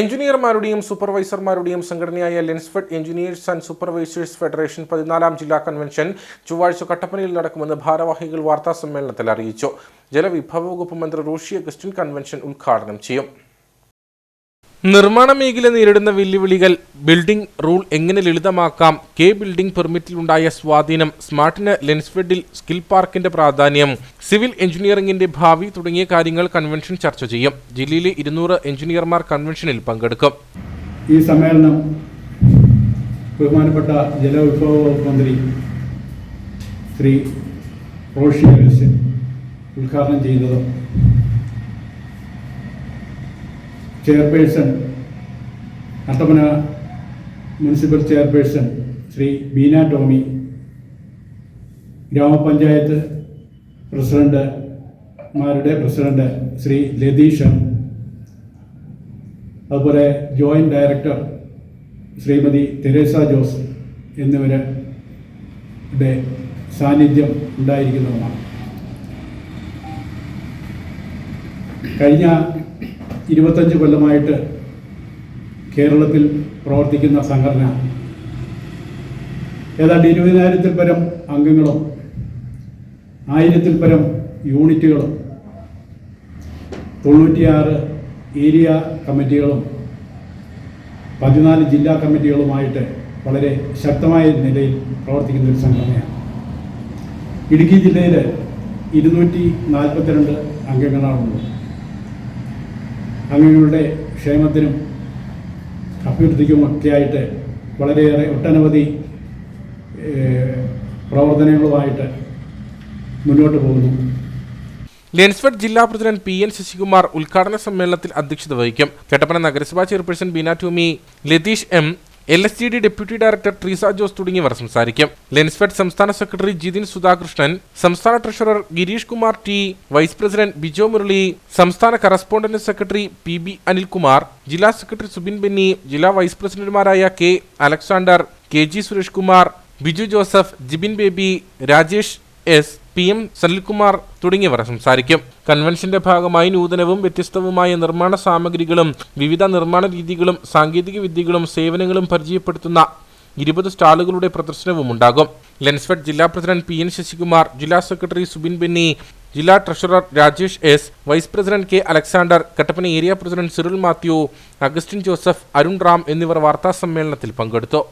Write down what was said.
എഞ്ചിനീയർമാരുടെയും സൂപ്പർവൈസർമാരുടെയും സംഘടനയായ Lensfed engineers and supervisors federation പതിനാലാം ജില്ലാ കൺവെൻഷൻ ചൊവ്വാഴ്ച കട്ടപ്പനയിൽ നടക്കുമെന്ന് ഭാരവാഹികൾ വാർത്താ സമ്മേളനത്തിൽ അറിയിച്ചു. ജലവിഭവ വകുപ്പ് മന്ത്രി റോഷി അഗസ്റ്റിൻ കൺവെൻഷൻ ഉദ്ഘാടനം ചെയ്യും. നിർമ്മാണ മേഖല നേരിടുന്ന വെല്ലുവിളികൾ ബിൽഡിംഗ് റൂൾ എങ്ങനെ ലളിതമാക്കാം കെ ബിൽഡിംഗ് പെർമിറ്റിലുണ്ടായ സ്വാധീനം സ്മാർട്ടിന് ലെൻസ്ഫെഡിൽ സ്കിൽ പാർക്കിന്റെ പ്രാധാന്യം സിവിൽ എഞ്ചിനീയറിംഗിന്റെ ഭാവി തുടങ്ങിയ കാര്യങ്ങൾ കൺവെൻഷൻ ചർച്ച ചെയ്യും. ജില്ലയിലെ ഇരുന്നൂറ് എഞ്ചിനീയർമാർ കൺവെൻഷനിൽ പങ്കെടുക്കും. ഈ സമ്മേളനം ബഹുമാനപ്പെട്ട ജലവിഭവ മന്ത്രി ശ്രീ റോഷി ഉദ്ഘാടനം ചെയ്യുന്നതും chairperson Kattappana municipal chairperson Shri Beena Tomy grama panchayat president മാരുടെ പ്രസിഡന്റ് ശ്രീ ലതീഷൻ അതുപോലെ joint director Shrimati Teresa Jose എന്നിവരുടെ സാന്നിധ്യം ഉണ്ടായിരിക്കുന്നതുമാണ് കഴിഞ്ഞ ഇരുപത്തഞ്ച് കൊല്ലമായിട്ട് കേരളത്തിൽ പ്രവർത്തിക്കുന്ന സംഘടന. ഏതാണ്ട് ഇരുപതിനായിരത്തിൽ പരം അംഗങ്ങളും ആയിരത്തിൽ പരം യൂണിറ്റുകളും തൊണ്ണൂറ്റിയാറ് ഏരിയ കമ്മിറ്റികളും പതിനാല് ജില്ലാ കമ്മിറ്റികളുമായിട്ട് വളരെ ശക്തമായ നിലയിൽ പ്രവർത്തിക്കുന്ന ഒരു സംഘടനയാണ്. ഇടുക്കി ജില്ലയിൽ ഇരുന്നൂറ്റി നാൽപ്പത്തിരണ്ട് അംഗങ്ങളാണുള്ളത്. അംഗങ്ങളുടെ ക്ഷേമത്തിനും അഭിവൃദ്ധിക്കുമൊക്കെയായിട്ട് വളരെയേറെ ഒട്ടനവധി പ്രവർത്തനങ്ങളുമായിട്ട് മുന്നോട്ട് പോകുന്നു. ലെൻസ്ഫെഡ് ജില്ലാ പ്രസിഡന്റ് പി എൻ ശശികുമാർ ഉദ്ഘാടന സമ്മേളനത്തിൽ അധ്യക്ഷത വഹിക്കും. കട്ടപ്പന നഗരസഭാ chairperson Beena Tomy Latheesh M L S G D deputy director Treesa Jose തുടങ്ങിയവർ സംസാരിക്കും. ലെൻസ്ഫെഡ് സംസ്ഥാന സെക്രട്ടറി ജിതിൻ സുധാകൃഷ്ണൻ സംസ്ഥാന treasurer Gireesh Kumar T vice president Bijo Murali സംസ്ഥാന correspondent secretary P B Anilkumar ജില്ലാ സെക്രട്ടറി സുബിൻ ബെന്നി ജില്ലാ വൈസ് പ്രസിഡന്റുമാരായ K Alexander K G Suresh Kumar Biju Joseph Jibin Baby Rajesh S P M Sanilkumar തുടങ്ങിയവർ സംസാരിക്കും. കൺവെൻഷന്റെ ഭാഗമായി നൂതനവും വ്യത്യസ്തവുമായ നിർമ്മാണ സാമഗ്രികളും വിവിധ നിർമ്മാണ രീതികളും സാങ്കേതിക വിദ്യകളും സേവനങ്ങളും പരിചയപ്പെടുത്തുന്ന ഇരുപത് സ്റ്റാളുകളുടെ പ്രദർശനവും ഉണ്ടാകും. ലെൻസ്ഫെഡ് ജില്ലാ പ്രസിഡന്റ് പി എൻ ശശികുമാർ ജില്ലാ സെക്രട്ടറി സുബിൻ ബെന്നി ജില്ലാ treasurer Rajesh S vice president K Alexander Kattappana area president Cyril Mathew Augustine Joseph Arun Ram എന്നിവർ വാർത്താ സമ്മേളനത്തിൽ പങ്കെടുത്തു.